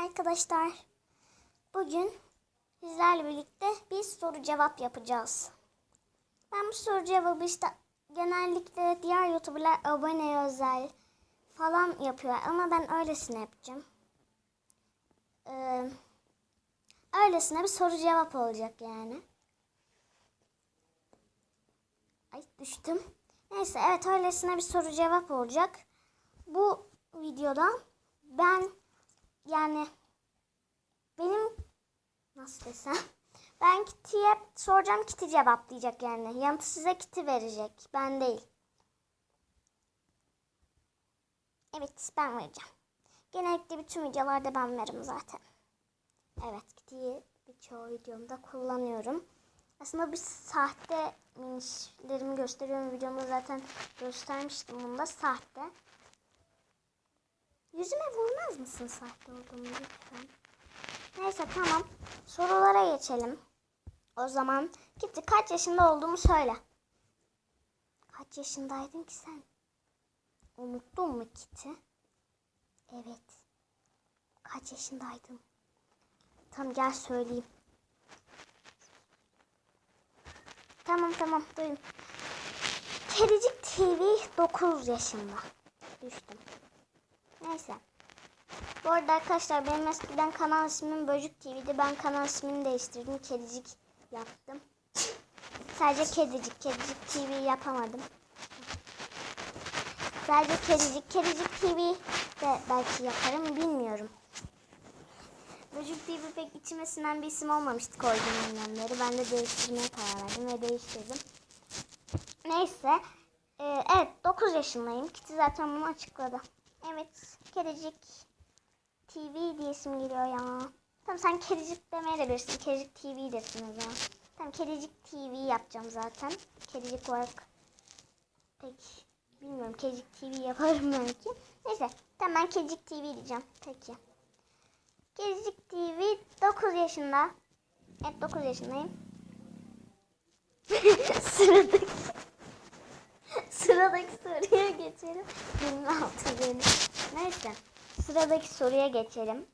arkadaşlar. Bugün sizlerle birlikte bir soru cevap yapacağız. Ben bu soru cevabı işte genellikle diğer YouTuber'lar abone özel falan yapıyor ama ben öylesine yapacağım. Ee, öylesine bir soru cevap olacak yani. Ay düştüm. Neyse evet öylesine bir soru cevap olacak. Bu videoda ben yani benim nasıl desem ben Kitty'ye soracağım Kitty cevaplayacak yani. Yanıtı size Kitty verecek. Ben değil. Evet ben vereceğim. Genellikle bütün videolarda ben veririm zaten. Evet Kitty'yi birçoğu videomda kullanıyorum. Aslında bir sahte minişlerimi gösteriyorum. Videomda zaten göstermiştim bunu da sahte. Yüzüme vurmaz mısın sahte olduğumu lütfen? Neyse tamam. Sorulara geçelim. O zaman Kitty kaç yaşında olduğumu söyle. Kaç yaşındaydın ki sen? Unuttun mu Kitty? Evet. Kaç yaşındaydın? Tamam gel söyleyeyim. Tamam tamam duyun. Kedicik TV 9 yaşında. Düştüm. Neyse. Bu arada arkadaşlar benim eskiden kanal ismim Böcük TV'di. Ben kanal ismini değiştirdim. Kedicik yaptım. Sadece Kedicik. Kedicik TV yapamadım. Sadece Kedicik. Kedicik TV de belki yaparım. Bilmiyorum. Böcük TV pek içime sinen bir isim olmamıştı koyduğum annemleri. Ben de değiştirmeye karar verdim ve değiştirdim. Neyse. Ee, evet 9 yaşındayım. Kitty zaten bunu açıkladı. Evet. Kedicik TV diye isim geliyor ya. Tamam sen Kedicik demeye de bilirsin. Kedicik TV desin o zaman. Tamam Kedicik TV yapacağım zaten. Kedicik olarak pek bilmiyorum. Kedicik TV yaparım belki. Neyse. Tamam ben Kedicik TV diyeceğim. Peki. Kedicik TV 9 yaşında. Evet 9 yaşındayım. Sıradaki Sıradaki soruya geçelim. 26 benim. Neyse. Sıradaki soruya geçelim.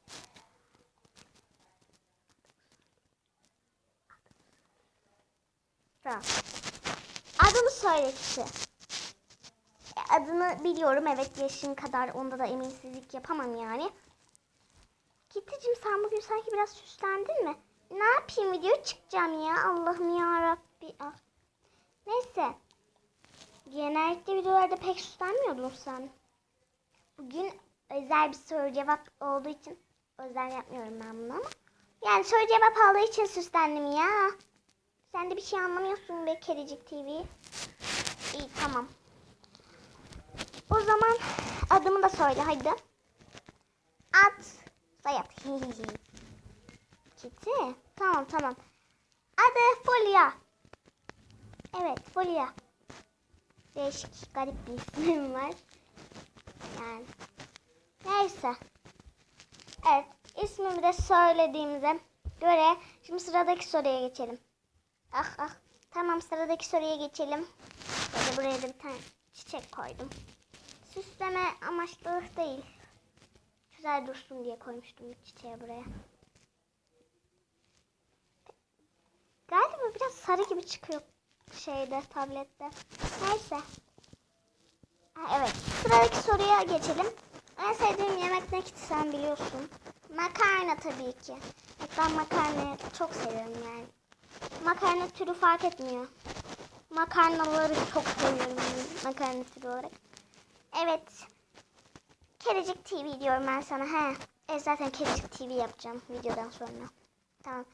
Tamam. Adını söyle kişi. E, Adını biliyorum evet yaşın kadar onda da eminsizlik yapamam yani. Kitty'cim sen bugün sanki biraz süslendin mi? Ne yapayım video çıkacağım ya Allah'ım ya Rabbi. Ah. Neyse. Genellikle videolarda pek süslenmiyordun sen. Bugün özel bir soru cevap olduğu için özel yapmıyorum ben bunu ama. Yani soru cevap aldığı için süslendim ya. Sen de bir şey anlamıyorsun be Kedicik TV. İyi tamam. O zaman adımı da söyle hadi. At. Sayap. Kitty. Tamam tamam. Adı Fulya. Evet Fulya. Değişik garip bir ismim var. Yani. Neyse. Evet. ismimi de söylediğimize göre şimdi sıradaki soruya geçelim. Ah ah. Tamam sıradaki soruya geçelim. Böyle buraya da bir tane çiçek koydum. Süsleme amaçlı değil. Güzel dursun diye koymuştum çiçeği buraya. Galiba biraz sarı gibi çıkıyor şeyde tablette. Neyse. Ha, evet. Sıradaki soruya geçelim. En sevdiğim yemek ne ki sen biliyorsun. Makarna tabii ki. Ben makarnayı çok seviyorum yani. Makarna türü fark etmiyor. Makarnaları çok seviyorum makarna türü olarak. Evet. Kedicik TV diyorum ben sana. He. Evet zaten Kedicik TV yapacağım videodan sonra. Tamam.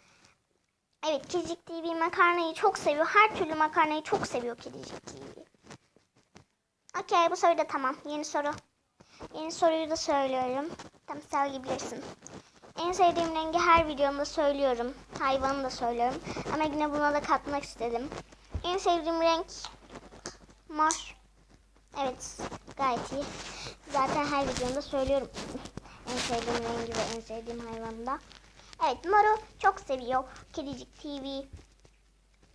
Evet Kedicik TV makarnayı çok seviyor. Her türlü makarnayı çok seviyor Kedicik TV. Okey bu soru da tamam. Yeni soru. Yeni soruyu da söylüyorum. Tamam söyleyebilirsin. En sevdiğim rengi her videomda söylüyorum. Hayvanı da söylüyorum. Ama yine buna da katmak istedim. En sevdiğim renk mor. Evet gayet iyi. Zaten her videomda söylüyorum. en sevdiğim rengi ve en sevdiğim hayvanı da. Evet moru çok seviyor. Kedicik TV.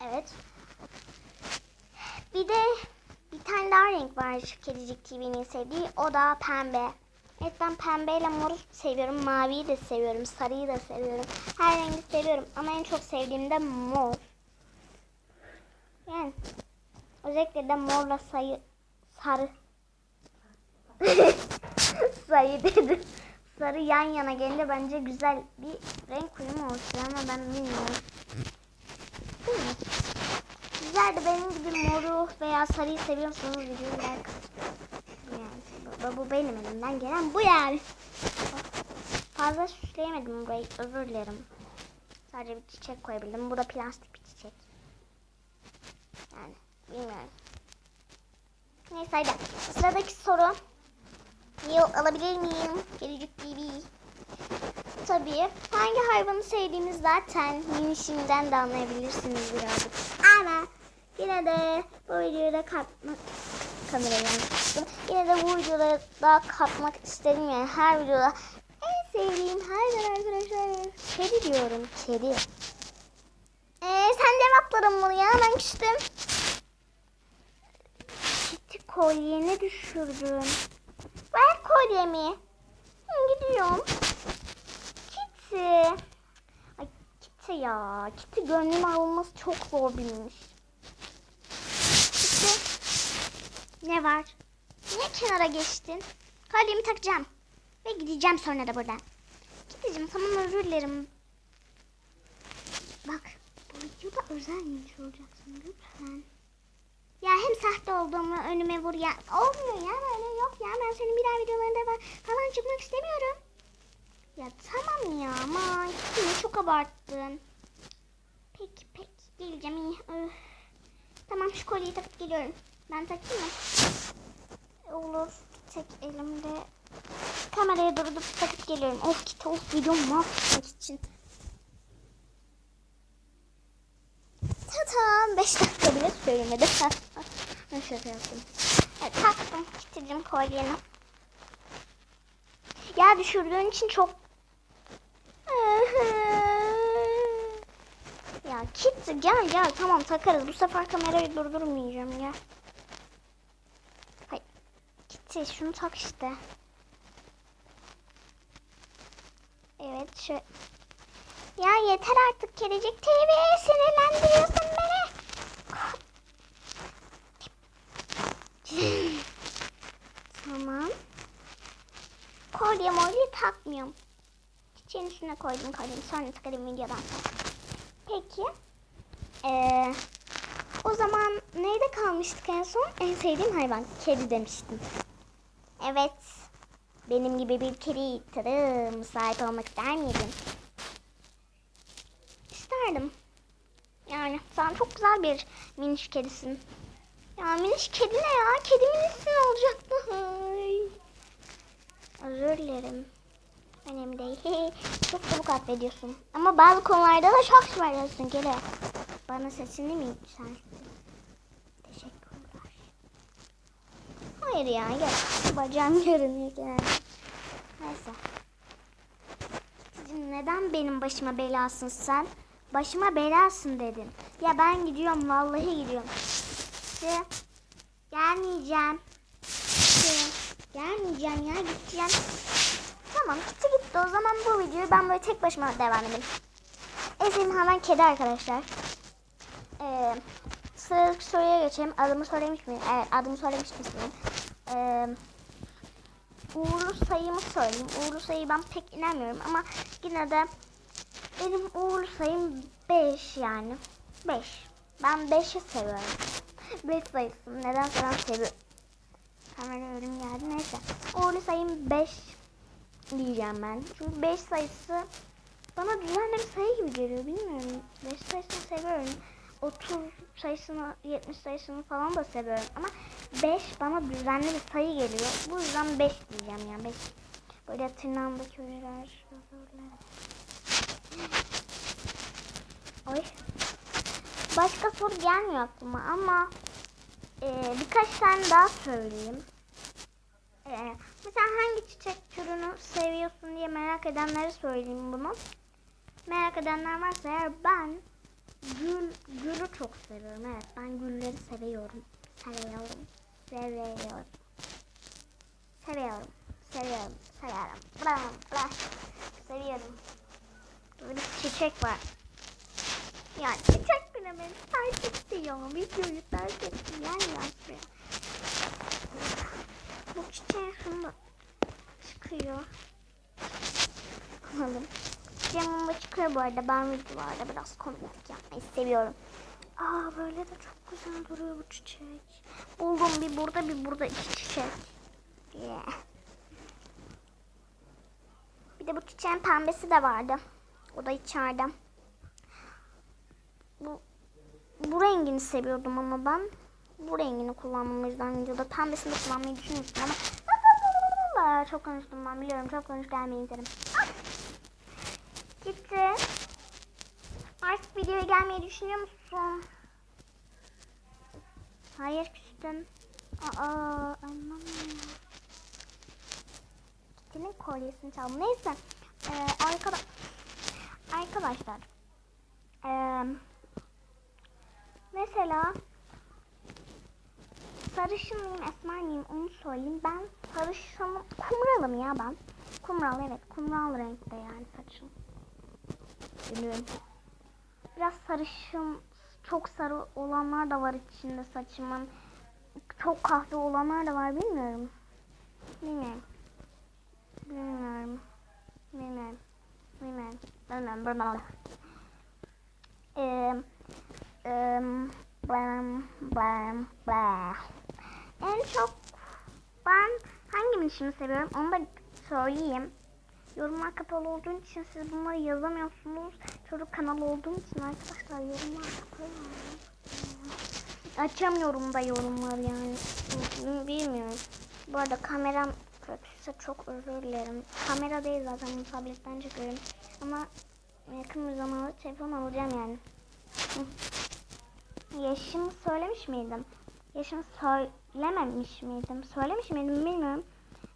Evet. Bir de bir tane daha renk var Kedicik TV'nin sevdiği. O da pembe. Evet ben pembeyle moru seviyorum. Maviyi de seviyorum. Sarıyı da seviyorum. Her rengi seviyorum. Ama en çok sevdiğim de mor. Yani özellikle de morla sayı sarı. sayı dedim. Sarı yan yana gelince bence güzel bir renk uyumu oluşuyor ama ben bilmiyorum. Değil mi? Güzel de benim gibi moru veya sarıyı seviyorsanız videoyu like. Yani bu, bu benim elimden gelen bu yani. Fazla süsleyemedim burayı özür dilerim. Sadece bir çiçek koyabildim. Bu da plastik bir çiçek. Yani bilmiyorum. Neyse hadi. Sıradaki soru. Yıl alabilir miyim? Gelecek gibi. Tabii. Hangi hayvanı sevdiğimiz zaten minişimden de anlayabilirsiniz birazcık. Ama yine de bu videoyu da katmak kamerayı yanlışlıkla. Yine de bu videoda daha katmak istedim yani her videoda en sevdiğim hayvan arkadaşlar. Kedi diyorum kedi. Ee, sen cevapladın bunu ya ben küstüm. Gitti kolyeni düşürdün. Ver kolyemi. Gidiyorum. Kitty. Ay Kitty ya. Kitty gönlüme alınması çok zor bilmiş. Kitty. Ne var? Niye kenara geçtin? Kolyemi takacağım. Ve gideceğim sonra da buradan. Kitty'cim tamam özür dilerim. Bak bu videoda özel miymiş olacaksın lütfen. Ya hem sahte olduğumu önüme vur ya. Olmuyor ya böyle yok ya. Ben senin bir daha videolarında fa- falan çıkmak istemiyorum. Ya tamam ya ama yine çok abarttın. Peki peki geleceğim iyi. Öf. Tamam şu kolyeyi takıp geliyorum. Ben takayım mı? Olur. Tek elimde kameraya durup takıp geliyorum. Of git of videomu mahvetmek için. Tatam 5 dakika bile söylemedi. ne şaka yaptım. Evet, taktım Kitty'cim kolyeni. Ya düşürdüğün için çok... ya Kitty gel gel tamam takarız. Bu sefer kamerayı durdurmayacağım ya. Hay. Kitty şunu tak işte. Evet şu ya yeter artık Kedicik TV sinirlendiriyorsun beni. Takmıyorum. Çiçeğin üstüne koydum koydum. Sonra takarım videodan sonra. Peki. Ee, o zaman neyde kalmıştık en son? En sevdiğim hayvan. Kedi demiştim. Evet. Benim gibi bir kedi tadım sahip olmak ister miydin? isterdim. Yani sen çok güzel bir miniş kedisin. Ya miniş kedi ne ya? Kedi minisi ne olacaktı? Özür dilerim. Önemli değil. çok çabuk affediyorsun. Ama bazı konularda da çok şımarıyorsun Gele. Bana sesini mi yükselttin? Teşekkürler. Hayır ya gel. Bacağım görünüyor yani. Neyse. Kızım, Neden benim başıma belasın sen? Başıma belasın dedin. Ya ben gidiyorum vallahi gidiyorum. İşte gelmeyeceğim. İşte gelmeyeceğim ya gideceğim. Tamam gitti gitti o zaman bu videoyu ben böyle tek başıma devam edeyim. En sevdiğim hayvan kedi arkadaşlar. Ee, sıradaki soruya geçelim. Adımı söylemiş miyim? Evet adımı söylemiş miyim? Ee, uğurlu sayımı söyleyeyim. Uğurlu sayıyı ben pek inanmıyorum ama yine de benim uğurlu sayım 5 yani. 5. Ben 5'i seviyorum. 5 sayısını neden ben seviyorum. Kamera ölüm geldi neyse. Uğurlu sayım 5 diyeceğim ben. Çünkü 5 sayısı bana düzenli bir sayı gibi geliyor bilmiyorum. 5 sayısını seviyorum. 30 sayısını 70 sayısını falan da seviyorum ama 5 bana düzenli bir sayı geliyor. Bu yüzden 5 diyeceğim yani 5. Böyle tırnağımdaki öyleler. Oy. Başka soru gelmiyor aklıma ama e, birkaç tane daha söyleyeyim. E, mesela hangi çiçek türünü seviyorsun diye merak edenlere söyleyeyim bunu. Merak edenler varsa eğer ben gül, gülü çok seviyorum. Evet ben gülleri seviyorum. Seviyorum. Seviyorum. Seviyorum. Seviyorum. Seviyorum. Bra, bra. Seviyorum. Böyle çiçek var. Ya çiçek bile beni terk etti ya. Videoyu terk etti. Yani ya. Bu çiçeğin sonunda çıkıyor. Bakalım. Camımda çıkıyor bu arada. Ben videolarda biraz komiklik yapmayı seviyorum. Aa böyle de çok güzel duruyor bu çiçek. Buldum bir burada bir burada iki çiçek. Yeah. Bir de bu çiçeğin pembesi de vardı. O da içeride. Bu, bu rengini seviyordum ama ben bu rengini kullanmam o yüzden videoda pembesini kullanmayı düşünmüştüm ama çok konuştum ben biliyorum çok konuş gelmeyin derim. Ah! Gitti. Artık videoya gelmeyi düşünüyor musun? Hayır küstüm. Aa anlamıyorum. Kitty'nin kolyesini çaldım. Neyse. Ee, arkada arkadaşlar. Ee, mesela sarışın mıyım, esmer miyim onu söyleyeyim. Ben sarışınım, kumralım ya ben. Kumral evet, kumral renkte yani saçım. Biliyorum. Biraz sarışın, çok sarı olanlar da var içinde saçımın. Çok kahve olanlar da var bilmiyorum. Bilmiyorum. Bilmiyorum. Bilmiyorum. Bilmiyorum. Bilmiyorum. Bilmiyorum. Eee Em, blam, blam, blam. En çok ben hangi minişimi seviyorum onu da söyleyeyim. Yorumlar kapalı olduğu için siz bunları yazamıyorsunuz. Çocuk kanalı olduğum için arkadaşlar yorumlar kapalı. Açamıyorum da yorumları yani. Bilmiyorum. Bu arada kameram kötüyse çok özür dilerim. Kamera değil zaten tabletten çekiyorum. Ama yakın bir zamanda telefon alacağım yani. Yaşımı söylemiş miydim? Yaşımı söylememiş miydim? Söylemiş miydim bilmiyorum.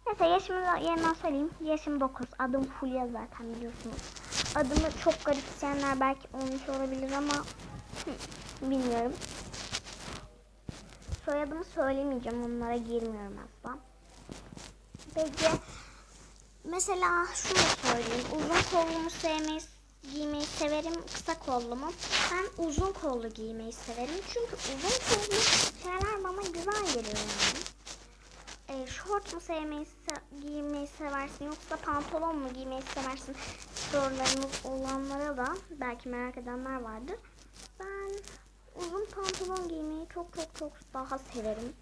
Neyse yaşımı yeniden söyleyeyim. Yaşım 9. Adım Fulya zaten biliyorsunuz. Adımı çok garipseyenler belki olmuş olabilir ama bilmiyorum. Soyadımı söylemeyeceğim. Onlara girmiyorum asla. Peki mesela şunu söyleyeyim. Uzun kollumu sevmeyi giymeyi severim. Kısa kollu mu? Ben uzun kollu giymeyi severim. Çünkü uzun kollu şeyler bana güzel geliyor yani. Şort mu sevmeyi se- giymeyi seversin yoksa pantolon mu giymeyi seversin sorularınız olanlara da belki merak edenler vardır. Ben uzun pantolon giymeyi çok çok çok daha severim.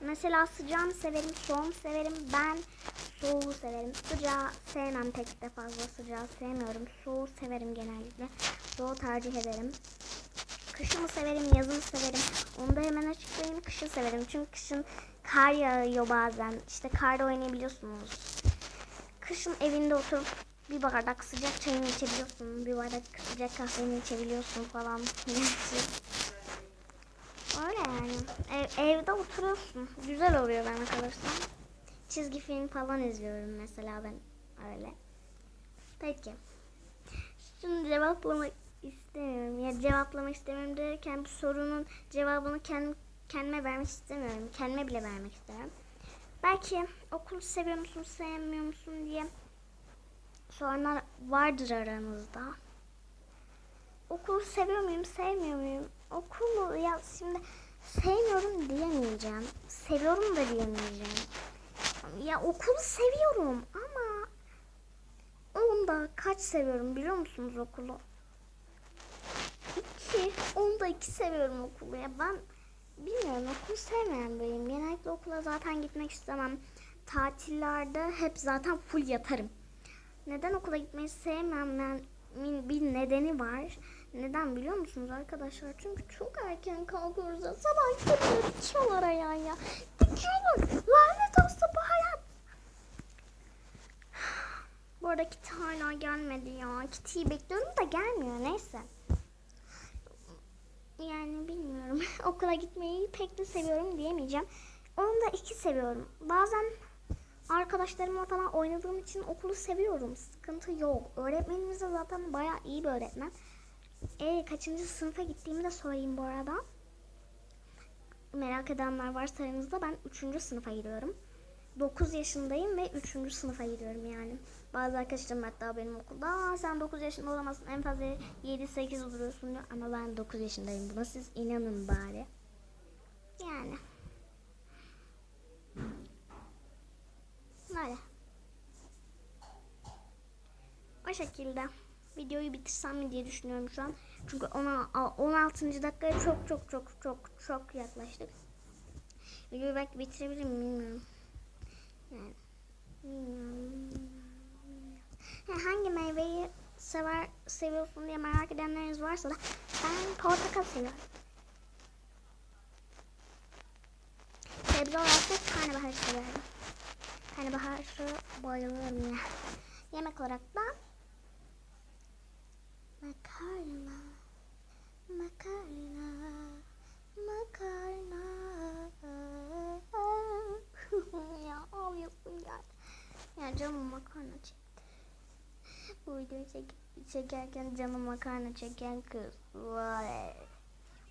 Mesela sıcağını severim, soğuğunu severim. Ben soğuğu severim. Sıcağı sevmem pek de fazla sıcağı sevmiyorum. Soğuğu severim genellikle. Soğuğu tercih ederim. Kışımı severim, yazını severim. Onu da hemen açıklayayım. Kışı severim. Çünkü kışın kar yağıyor bazen. İşte karda oynayabiliyorsunuz. Kışın evinde oturup bir bardak sıcak çayını içebiliyorsun. Bir bardak sıcak kahveni içebiliyorsun falan. Öyle yani. Ev, evde oturuyorsun. Güzel oluyor bana kalırsa. Çizgi film falan izliyorum mesela ben öyle. Peki. Şunu cevaplamak istemiyorum. Ya cevaplamak istemiyorum derken bu sorunun cevabını kendim, kendime vermek istemiyorum. Kendime bile vermek istiyorum. Belki okulu seviyor musun, sevmiyor musun diye soranlar vardır aranızda. Okulu seviyor muyum, sevmiyor muyum? Okulu ya şimdi sevmiyorum diyemeyeceğim. Seviyorum da diyemeyeceğim. Ya okulu seviyorum ama onda kaç seviyorum biliyor musunuz okulu? İki. Onda iki seviyorum okulu ya. Ben bilmiyorum okulu sevmeyen biriyim. Genellikle okula zaten gitmek istemem. Tatillerde hep zaten full yatarım. Neden okula gitmeyi sevmem? bir nedeni var. Neden biliyor musunuz arkadaşlar? Çünkü çok erken kalkıyoruz ya. Sabah köründe dikiyorlar ayağa ya. Dikiyorlar. Lanet olsun bu hayat. Bu arada Kitty hala gelmedi ya. Kitty'yi bekliyorum da gelmiyor. Neyse. Yani bilmiyorum. Okula gitmeyi pek de seviyorum diyemeyeceğim. Onu da iki seviyorum. Bazen arkadaşlarımla falan oynadığım için okulu seviyorum. Sıkıntı yok. Öğretmenimiz de zaten bayağı iyi bir öğretmen. E, kaçıncı sınıfa gittiğimi de söyleyeyim bu arada. Merak edenler varsa aranızda ben 3. sınıfa gidiyorum. 9 yaşındayım ve 3. sınıfa gidiyorum yani. Bazı arkadaşlarım hatta benim okulda Aa, sen 9 yaşında olamazsın en fazla 7-8 duruyorsun diyor. Ama ben 9 yaşındayım buna siz inanın bari. Yani. Böyle. O şekilde videoyu bitirsem mi diye düşünüyorum şu an. Çünkü ona 16. dakikaya çok çok çok çok çok yaklaştık. Videoyu belki bitirebilirim bilmiyorum. Hangi meyveyi sever seviyorsun diye merak edenleriniz varsa da ben portakal seviyorum. Sebze olarak da karnabahar severim. Karnabaharı bayılırım ya. Yemek olarak da makarna, makarna. ya ağlıyorsun geldi. Ya canım makarna çekti. Bu videoyu çek çekerken canım makarna çeken kız. Vay.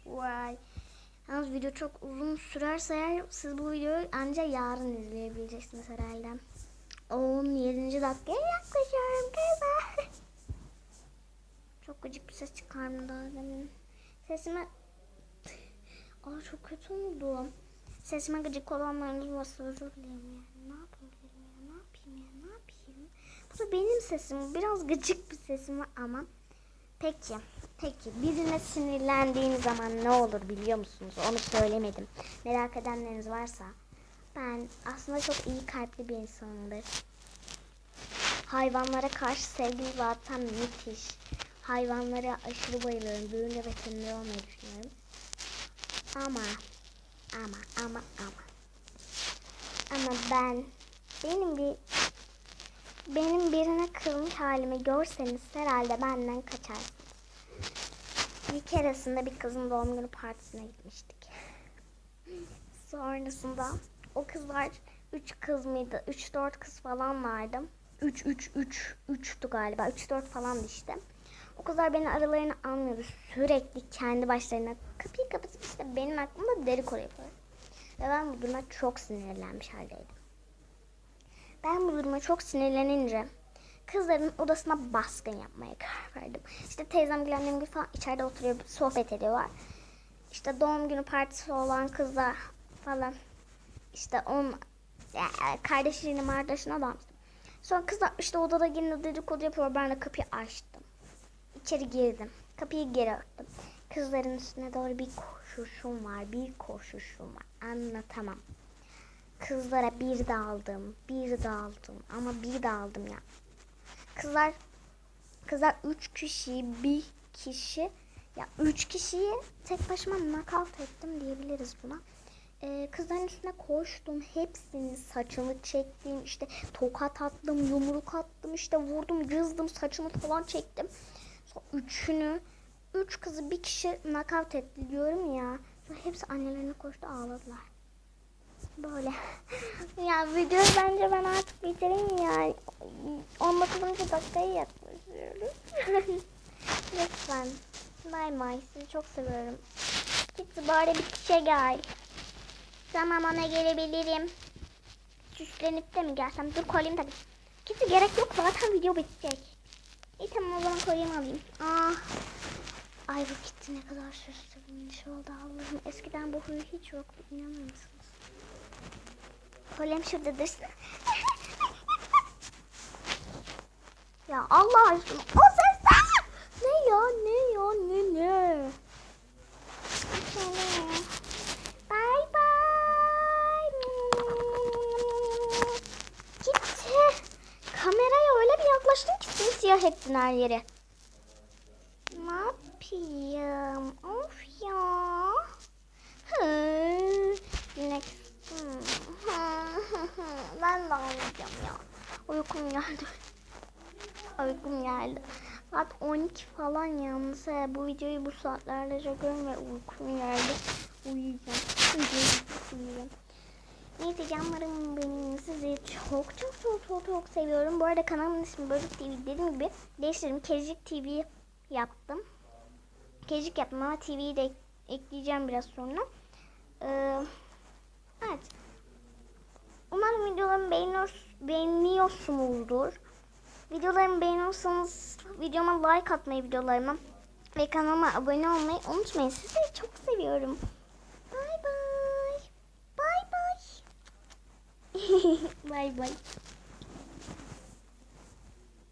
Vay. Yalnız video çok uzun sürerse eğer siz bu videoyu ancak yarın izleyebileceksiniz herhalde. 17. dakikaya yaklaşıyorum kızlar. Çok gıcık bir ses çıkardım daha demin. Sesime... Aa çok kötü oldu. Sesime gıcık olanlarınız varsa özür dilerim yani. Yapabilirim ya? Ne yapayım? Bu da benim sesim. Biraz gıcık bir sesim var ama. Peki. Peki. Birine sinirlendiğin zaman ne olur biliyor musunuz? Onu söylemedim. Merak edenleriniz varsa. Ben aslında çok iyi kalpli bir insanımdır. Hayvanlara karşı sevgim zaten müthiş. Hayvanlara aşırı bayılıyorum. Büyüyünce veteriner olmayı düşünüyorum. Ama ama ama ama ama ben benim bir benim birine kızmış halimi görseniz herhalde benden kaçarsınız. Bir keresinde bir kızın doğum günü partisine gitmiştik. Sonrasında o kızlar 3 kız mıydı? 3-4 kız falan vardı. 3 3 3 3'tü galiba. 3 4 falandı işte. O kızlar beni aralarına almıyordu. Sürekli kendi başlarına kapıyı kapatıp işte benim hakkımda dedikodu yapıyor. Ve ben bu duruma çok sinirlenmiş haldeydim. Ben bu duruma çok sinirlenince kızların odasına baskın yapmaya karar verdim. İşte teyzem gül annem gül falan içeride oturuyor sohbet ediyorlar. İşte doğum günü partisi olan kızlar falan. İşte onun yani kardeşliğini kardeşine dalmıştım. Sonra kızlar işte odada yine dedikodu yapıyor. Ben de kapıyı açtım. İçeri girdim. Kapıyı geri örttüm. Kızların üstüne doğru bir koşuşum var. Bir koşuşum var. Anlatamam. Kızlara bir daldım. Bir daldım. Ama bir daldım ya. Kızlar kızlar üç kişiyi bir kişi ya üç kişiyi tek başıma nakavt ettim diyebiliriz buna. Ee, kızların üstüne koştum. Hepsinin saçını çektim. işte tokat attım, yumruk attım, işte vurdum, cızdım, saçını falan çektim. Sonra üçünü, üç kızı bir kişi nakavt etti diyorum ya. Sonra hepsi annelerine koştu ağladılar. Böyle. ya videoyu bence ben artık bitireyim ya. 19. dakikaya yaklaşıyoruz. Lütfen. Bay bay. Sizi çok seviyorum. Git bari bir kişiye gel. Tamam ona gelebilirim. Süslenip de mi gelsem? Dur kolyemi takayım. Gitti gerek yok zaten video bitecek. İyi tamam o zaman kolyemi alayım. Ah. Ay bu gitti ne kadar süslü bir şey oldu Allah'ım. Eskiden bu huyu hiç yoktu inanır mısınız? Kolyem şuradadır. ya Allah aşkına o ses ne? Ya ne ya ne ne? Bye bye. Gitti. Kameraya öyle bir yaklaştın ki simsiyah ettin her yeri. Ne yapayım? Of ya. Hı. Yine Hmm. Ben de ağlayacağım ya. Uykum geldi. Uykum geldi. Saat 12 falan yalnız. he. Bu videoyu bu saatlerde çekiyorum ve uykum geldi. Uyuyacağım. Uyuyacağım. Uyuyacağım. Neyse canlarım benim sizi çok çok çok çok çok seviyorum. Bu arada kanalımın ismi Böcük TV dediğim gibi değiştirdim. Kezcik TV yaptım. Kezcik yaptım ama TV'yi de ek- ekleyeceğim biraz sonra. Ee, evet. Umarım videolarımı beğeniyor, beğeniyorsunuzdur. Videolarımı beğeniyorsanız videoma like atmayı videolarıma ve kanalıma abone olmayı unutmayın. Sizleri çok seviyorum. Bay bay. Bay bay. bay bay.